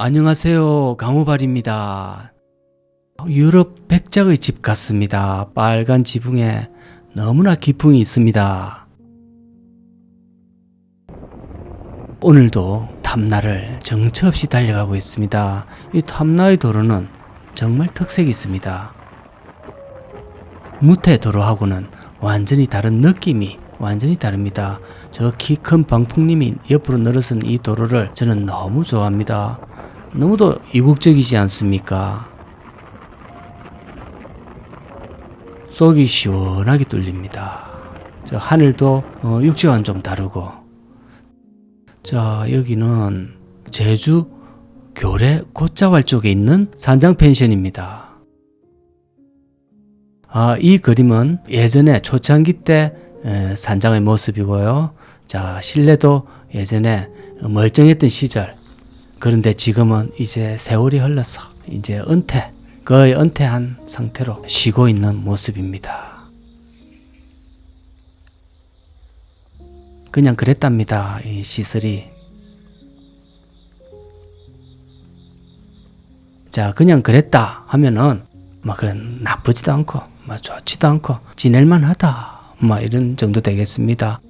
안녕하세요. 강우발입니다. 유럽 백작의 집 같습니다. 빨간 지붕에 너무나 기풍이 있습니다. 오늘도 탐나를 정처 없이 달려가고 있습니다. 이 탐나의 도로는 정말 특색이 있습니다. 무태 도로하고는 완전히 다른 느낌이 완전히 다릅니다. 저 키 큰 방풍님이 옆으로 늘어선 이 도로를 저는 너무 좋아합니다. 너무도 이국적이지 않습니까? 속이 시원하게 뚫립니다. 저 하늘도 어, 육지와는 좀 다르고 자 여기는 제주 교래 곶자왈 쪽에 있는 산장 펜션입니다. 아, 이 그림은 예전에 초창기 때 에, 산장의 모습이고요. 자, 실내도 예전에 멀쩡했던 시절. 그런데 지금은 이제 세월이 흘러서 이제 은퇴, 거의 은퇴한 상태로 쉬고 있는 모습입니다. 그냥 그랬답니다. 이 시설이. 자, 그냥 그랬다 하면은 막 그런 나쁘지도 않고 막 좋지도 않고 지낼만 하다. 막 이런 정도 되겠습니다.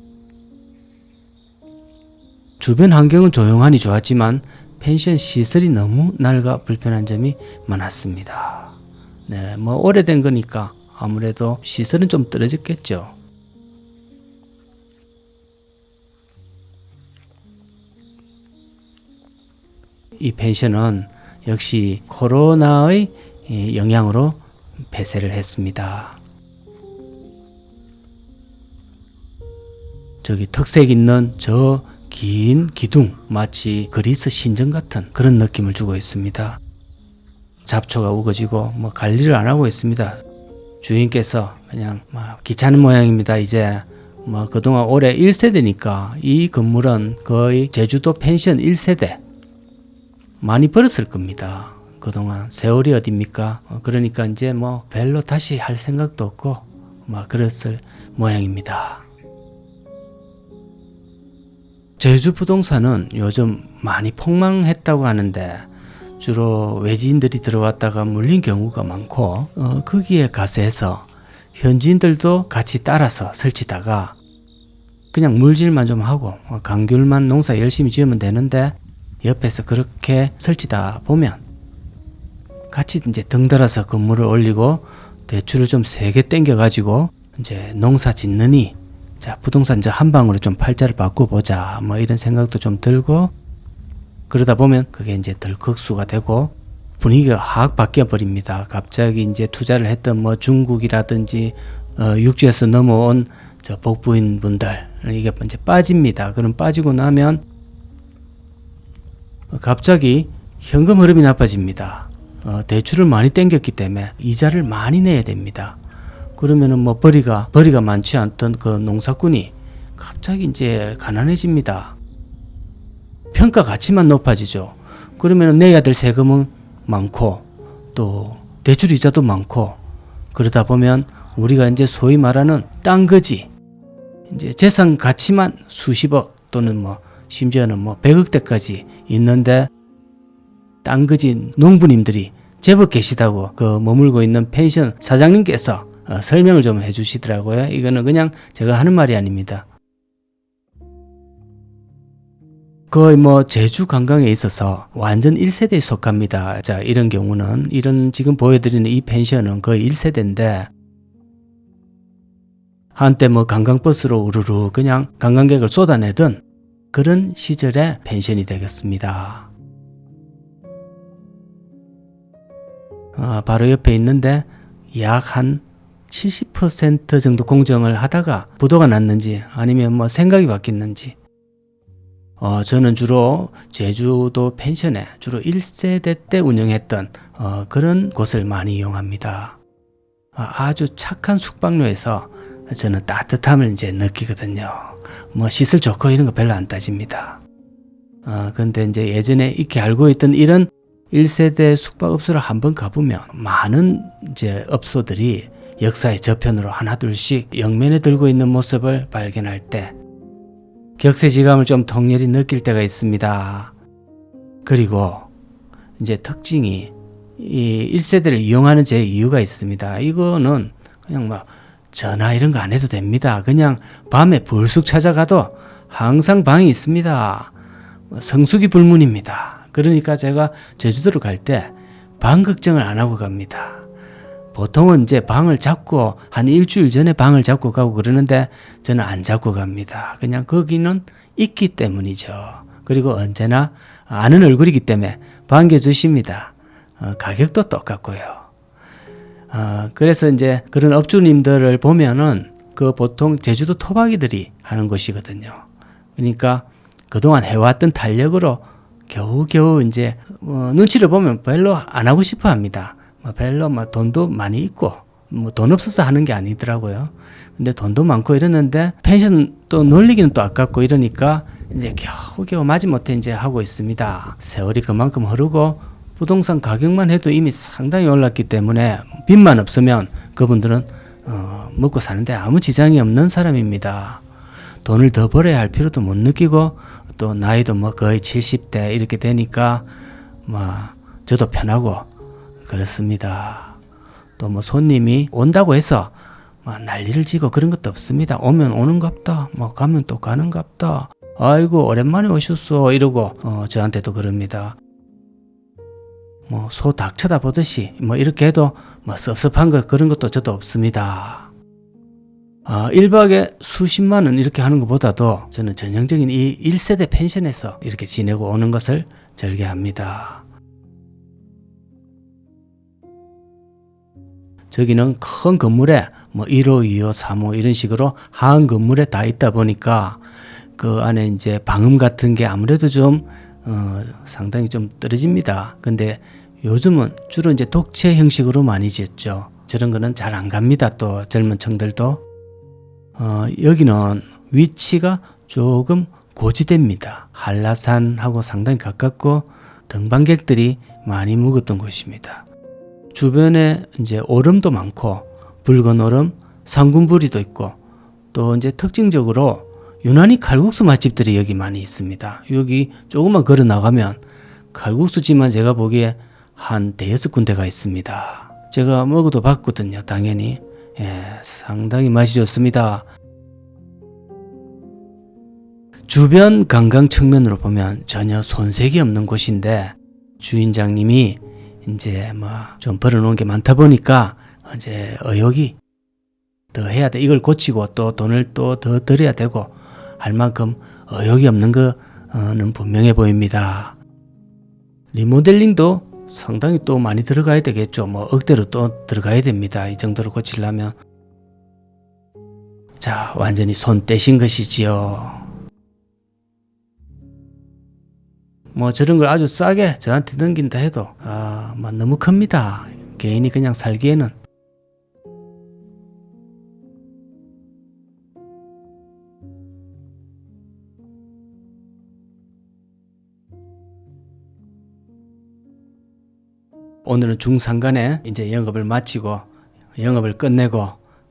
주변 환경은 조용하니 좋았지만 펜션 시설이 너무 낡아 불편한 점이 많았습니다. 네, 뭐 오래된 거니까 아무래도 시설은 좀 떨어졌겠죠. 이 펜션은 역시 코로나의 이 영향으로 폐쇄를 했습니다. 저기 특색 있는 저 긴 기둥 마치 그리스 신전 같은 그런 느낌을 주고 있습니다. 잡초가 우거지고 뭐 관리를 안 하고 있습니다. 주인께서 그냥 막 귀찮은 모양입니다. 이제 뭐 그동안 올해 1세대니까 이 건물은 거의 제주도 펜션 1세대 많이 벌었을 겁니다. 그동안 세월이 어딥니까? 어, 그러니까 이제 뭐 별로 다시 할 생각도 없고 막 그랬을 모양입니다. 제주 부동산은 요즘 많이 폭망했다고 하는데 주로 외지인들이 들어왔다가 물린 경우가 많고 어, 거기에 가세해서 현지인들도 같이 따라서 설치다가 그냥 물질만 좀 하고 어, 강귤만 농사 열심히 지으면 되는데 옆에서 그렇게 설치다 보면 같이 이제 등달아서 건물을 올리고 대출을 좀 세게 땡겨 가지고 이제 농사 짓느니 자 부동산 저한 방으로 좀 팔자를 바꿔보자 뭐 이런 생각도 좀 들고 그러다 보면 그게 이제 덜컥수가 되고 분위기가 확 바뀌어 버립니다. 갑자기 이제 투자를 했던 뭐 중국이라든지 어, 육지에서 넘어온 저 복부인 분들 이게 이제 빠집니다. 그럼 빠지고 나면 갑자기 현금 흐름이 나빠집니다. 어, 대출을 많이 땡겼기 때문에 이자를 많이 내야 됩니다. 그러면은 뭐 벌이가 벌이가 많지 않던 그 농사꾼이 갑자기 이제 가난해집니다. 평가 가치만 높아지죠. 그러면 내야 될 세금은 많고 또 대출 이자도 많고 그러다 보면 우리가 이제 소위 말하는 땅거지 이제 재산 가치만 수십억 또는 뭐 심지어는 뭐 백억대까지 있는데 땅거지 농부님들이 제법 계시다고 그 머물고 있는 펜션 사장님께서 어, 설명을 좀 해주시더라고요. 이거는 그냥 제가 하는 말이 아닙니다. 거의 뭐 제주 관광에 있어서 완전 1세대에 속합니다. 자, 이런 경우는 이런 지금 보여드리는 이 펜션은 거의 1세대인데 한때 뭐 관광버스로 우르르 그냥 관광객을 쏟아내던 그런 시절의 펜션이 되겠습니다. 아, 바로 옆에 있는데 약 한 70% 정도 공정을 하다가 부도가 났는지 아니면 뭐 생각이 바뀌었는지 어, 저는 주로 제주도 펜션에 주로 1세대 때 운영했던 어, 그런 곳을 많이 이용합니다. 아, 아주 착한 숙박료에서 저는 따뜻함을 이제 느끼거든요. 뭐 시설 좋고 이런 거 별로 안 따집니다. 어, 근데 이제 예전에 익히 알고 있던 이런 1세대 숙박업소를 한번 가보면 많은 이제 업소들이 역사의 저편으로 하나둘씩 영면에 들고 있는 모습을 발견할 때 격세지감을 좀 통렬히 느낄 때가 있습니다. 그리고 이제 특징이 이 1세대를 이용하는 제 이유가 있습니다. 이거는 그냥 뭐 전화 이런 거 안 해도 됩니다. 그냥 밤에 불쑥 찾아가도 항상 방이 있습니다. 뭐 성수기 불문입니다. 그러니까 제가 제주도를 갈 때 방 걱정을 안 하고 갑니다. 보통은 이제 방을 잡고 한 일주일 전에 방을 잡고 가고 그러는데 저는 안 잡고 갑니다. 그냥 거기는 있기 때문이죠. 그리고 언제나 아는 얼굴이기 때문에 반겨주십니다. 어, 가격도 똑같고요. 어, 그래서 이제 그런 업주님들을 보면은 그 보통 제주도 토박이들이 하는 곳이거든요. 그러니까 그동안 해왔던 탄력으로 겨우겨우 이제 어, 눈치를 보면 별로 안 하고 싶어 합니다. 뭐 별로 뭐 돈도 많이 있고 뭐 돈 없어서 하는 게 아니더라고요. 근데 돈도 많고 이러는데 펜션 또 놀리기는 또 아깝고 이러니까 이제 겨우겨우 마지못해 이제 하고 있습니다. 세월이 그만큼 흐르고 부동산 가격만 해도 이미 상당히 올랐기 때문에 빚만 없으면 그분들은 어, 먹고 사는데 아무 지장이 없는 사람입니다. 돈을 더 벌어야 할 필요도 못 느끼고 또 나이도 뭐 거의 70대 이렇게 되니까 뭐 저도 편하고 그렇습니다. 또 뭐 손님이 온다고 해서 뭐 난리를 지고 그런 것도 없습니다. 오면 오는갑다. 뭐 가면 또 가는갑다. 아이고 오랜만에 오셨어 이러고 어, 저한테도 그럽니다. 뭐 소 닭 쳐다보듯이 뭐 이렇게 해도 뭐 섭섭한 것 그런 것도 저도 없습니다. 아, 1박에 수십만 원 이렇게 하는 것보다도 저는 전형적인 이 1세대 펜션에서 이렇게 지내고 오는 것을 즐겨합니다. 저기는 큰 건물에 뭐 1호, 2호, 3호 이런 식으로 하한 건물에 다 있다 보니까 그 안에 이제 방음 같은 게 아무래도 좀 어, 상당히 좀 떨어집니다. 근데 요즘은 주로 이제 독채 형식으로 많이 지었죠. 저런 거는 잘 안 갑니다. 또 젊은 층들도 어, 여기는 위치가 조금 고지대입니다. 한라산하고 상당히 가깝고 등반객들이 많이 묵었던 곳입니다. 주변에 이제 오름도 많고 붉은 오름, 상군부리도 있고 또 이제 특징적으로 유난히 칼국수 맛집들이 여기 많이 있습니다. 여기 조금만 걸어 나가면 칼국수집만 제가 보기에 한 대여섯 군데가 있습니다. 제가 먹어도 봤거든요, 당연히. 예, 상당히 맛이 좋습니다. 주변 관광 측면으로 보면 전혀 손색이 없는 곳인데 주인장님이 이제 뭐 좀 벌어놓은 게 많다 보니까 이제 의욕이 더 해야 돼. 이걸 고치고 또 돈을 또 더 들여야 되고 할 만큼 의욕이 없는 거는 분명해 보입니다. 리모델링도 상당히 또 많이 들어가야 되겠죠. 뭐 억대로 또 들어가야 됩니다. 이 정도로 고치려면. 자, 완전히 손 떼신 것이지요. 뭐 저런 걸 아주 싸게 저한테 넘긴다 해도 아, 뭐 너무 큽니다. 개인이 그냥 살기에는 오늘은 중상간에 이제 영업을 마치고 영업을 끝내고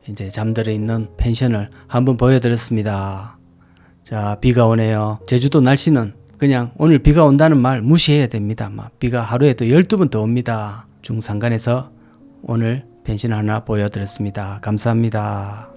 이제 잠들어 있는 펜션을 한번 보여드렸습니다. 자, 비가 오네요. 제주도 날씨는 그냥 오늘 비가 온다는 말 무시해야 됩니다. 막 비가 하루에도 12번 더 옵니다. 중상간에서 오늘 펜션 하나 보여드렸습니다. 감사합니다.